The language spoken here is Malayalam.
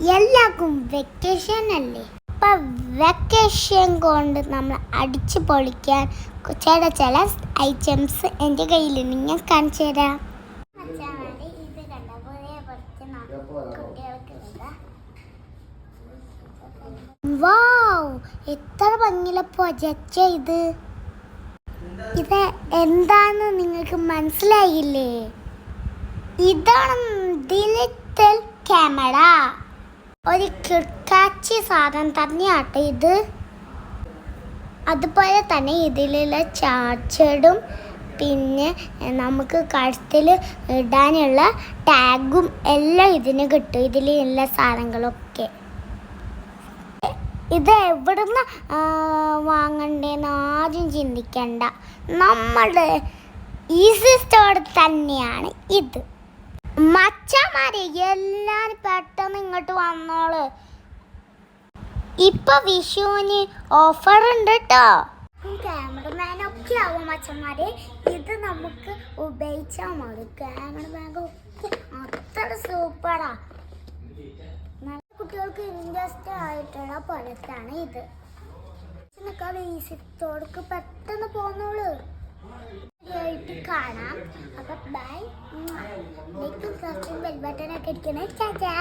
എല്ലാവർക്കും വെക്കേഷൻ അല്ലേ? അപ്പം വെക്കേഷൻ കൊണ്ട് നമ്മൾ അടിച്ച് പൊളിക്കാൻ ചില ചില ഐറ്റംസ് എന്റെ കയ്യിലുണ്ട്. ഞാൻ കാണിച്ചു തരാം. എത്ര ഭംഗിയിലെ പ്രൊജക്റ്റ് ഇത്. ഇത് എന്താന്ന് നിങ്ങൾക്ക് മനസ്സിലായില്ലേ? ഇതാണ് ഡിജിറ്റൽ ക്യാമറ ഒരു കിടക്കാച്ചി സാധനം തന്നെയാട്ടെ ഇത്. അതുപോലെ തന്നെ ഇതിലുള്ള ചാർജറും പിന്നെ നമുക്ക് കഴുത്തിൽ ഇടാനുള്ള ടാഗും എല്ലാം ഇതിന് കിട്ടും ഇതിലുള്ള സാധനങ്ങളൊക്കെ. ഇത് എവിടുന്ന് വാങ്ങണ്ടേന്ന് ആദ്യം ചിന്തിക്കണ്ട. നമ്മുടെ ഈസി സ്റ്റോർ തന്നെയാണ് ഇത്. മച്ചമാരെ എല്ലാരും പെട്ടെന്ന് ഇങ്ങോട്ട് വന്നോൾ. ഇപ്പൊ വിഷുവിന് ഓഫർ ഉണ്ട് കേട്ടോ ക്യാമറമാനൊക്കെ ആവും അച്ഛന്മാരെ. ഇത് നമുക്ക് ഉപയോഗിച്ചാൽ മതി. ക്യാമറമാൻ ഒക്കെ അത്ര സൂപ്പറാ നല്ല കുട്ടികൾക്ക് ഇൻട്രസ്റ്റ് ആയിട്ടുള്ള പ്രൊഡക്റ്റാണ് ഇത്. ഈസി തോടുക്ക് പെട്ടെന്ന് പോന്നോളൂ. കാണാം. ബൈ ലൈക്കും സബ്സ്ക്രൈബ് ബെൽ ബട്ടൺ ഒക്കെ അടിക്കണേ ചാച്ചാ